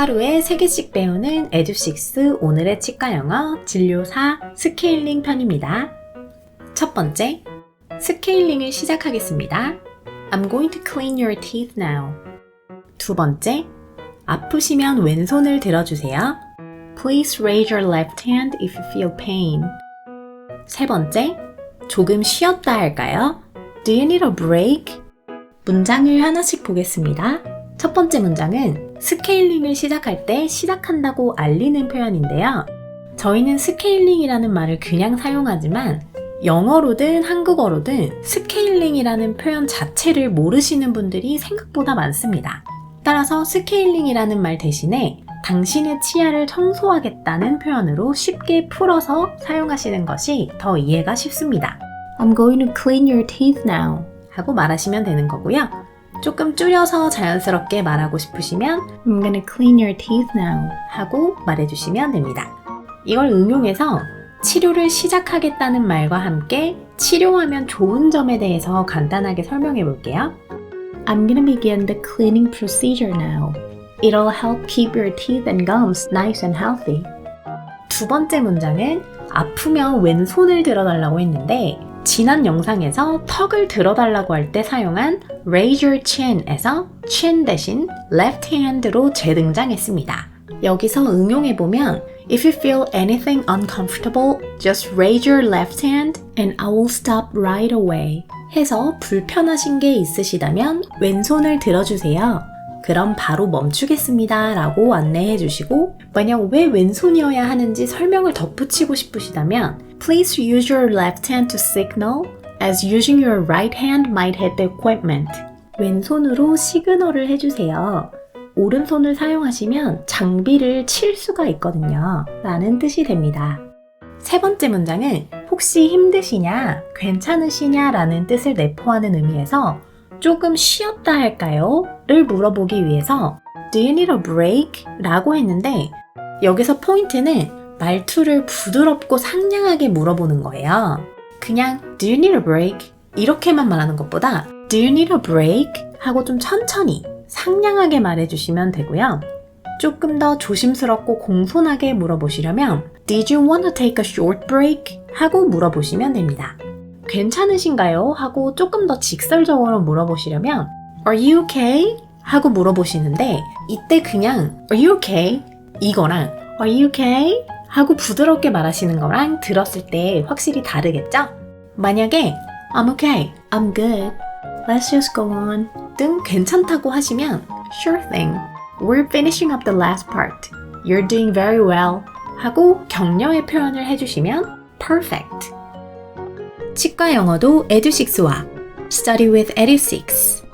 하루에 3개씩 배우는 에듀식스 오늘의 치과 영어 진료 4 스케일링 편입니다. 첫 번째, 스케일링을 시작하겠습니다. I'm going to clean your teeth now. 두 번째, 아프시면 왼손을 들어주세요. Please raise your left hand if you feel pain. 세 번째, 조금 쉬었다 할까요? Do you need a break? 문장을 하나씩 보겠습니다. 첫 번째 문장은 스케일링을 시작할 때 시작한다고 알리는 표현인데요. 저희는 스케일링이라는 말을 그냥 사용하지만 영어로든 한국어로든 스케일링이라는 표현 자체를 모르시는 분들이 생각보다 많습니다. 따라서 스케일링이라는 말 대신에 당신의 치아를 청소하겠다는 표현으로 쉽게 풀어서 사용하시는 것이 더 이해가 쉽습니다. I'm going to clean your teeth now. 하고 말하시면 되는 거고요. 조금 줄여서 자연스럽게 말하고 싶으시면 I'm gonna clean your teeth now 하고 말해주시면 됩니다. 이걸 응용해서 치료를 시작하겠다는 말과 함께 치료하면 좋은 점에 대해서 간단하게 설명해 볼게요. I'm gonna begin the cleaning procedure now. It'll help keep your teeth and gums nice and healthy. 두 번째 문장은 아프면 왼손을 들어달라고 했는데 지난 영상에서 턱을 들어달라고 할 때 사용한 raise your chin에서 chin 대신 left hand로 재등장했습니다. 여기서 응용해보면 If you feel anything uncomfortable, just raise your left hand and I will stop right away. 해서 불편하신 게 있으시다면 왼손을 들어주세요. 그럼 바로 멈추겠습니다. 라고 안내해 주시고, 만약 왜 왼손이어야 하는지 설명을 덧붙이고 싶으시다면, Please use your left hand to signal, as using your right hand might hit the equipment. 왼손으로 시그널을 해주세요. 오른손을 사용하시면 장비를 칠 수가 있거든요. 라는 뜻이 됩니다. 세 번째 문장은 혹시 힘드시냐, 괜찮으시냐 라는 뜻을 내포하는 의미에서 조금 쉬었다 할까요? 를 물어보기 위해서 Do you need a break? 라고 했는데 여기서 포인트는 말투를 부드럽고 상냥하게 물어보는 거예요. 그냥 Do you need a break? 이렇게만 말하는 것보다 Do you need a break? 하고 좀 천천히 상냥하게 말해주시면 되고요. 조금 더 조심스럽고 공손하게 물어보시려면 Did you want to take a short break? 하고 물어보시면 됩니다. 괜찮으신가요? 하고 조금 더 직설적으로 물어보시려면 Are you okay? 하고 물어보시는데 이때 그냥 Are you okay? 이거랑 Are you okay? 하고 부드럽게 말하시는 거랑 들었을 때 확실히 다르겠죠? 만약에 I'm okay, I'm good, let's just go on 등 괜찮다고 하시면 Sure thing, we're finishing up the last part. You're doing very well 하고 격려의 표현을 해주시면 Perfect. 치과 영어도 에듀식스와 Study with 에듀식스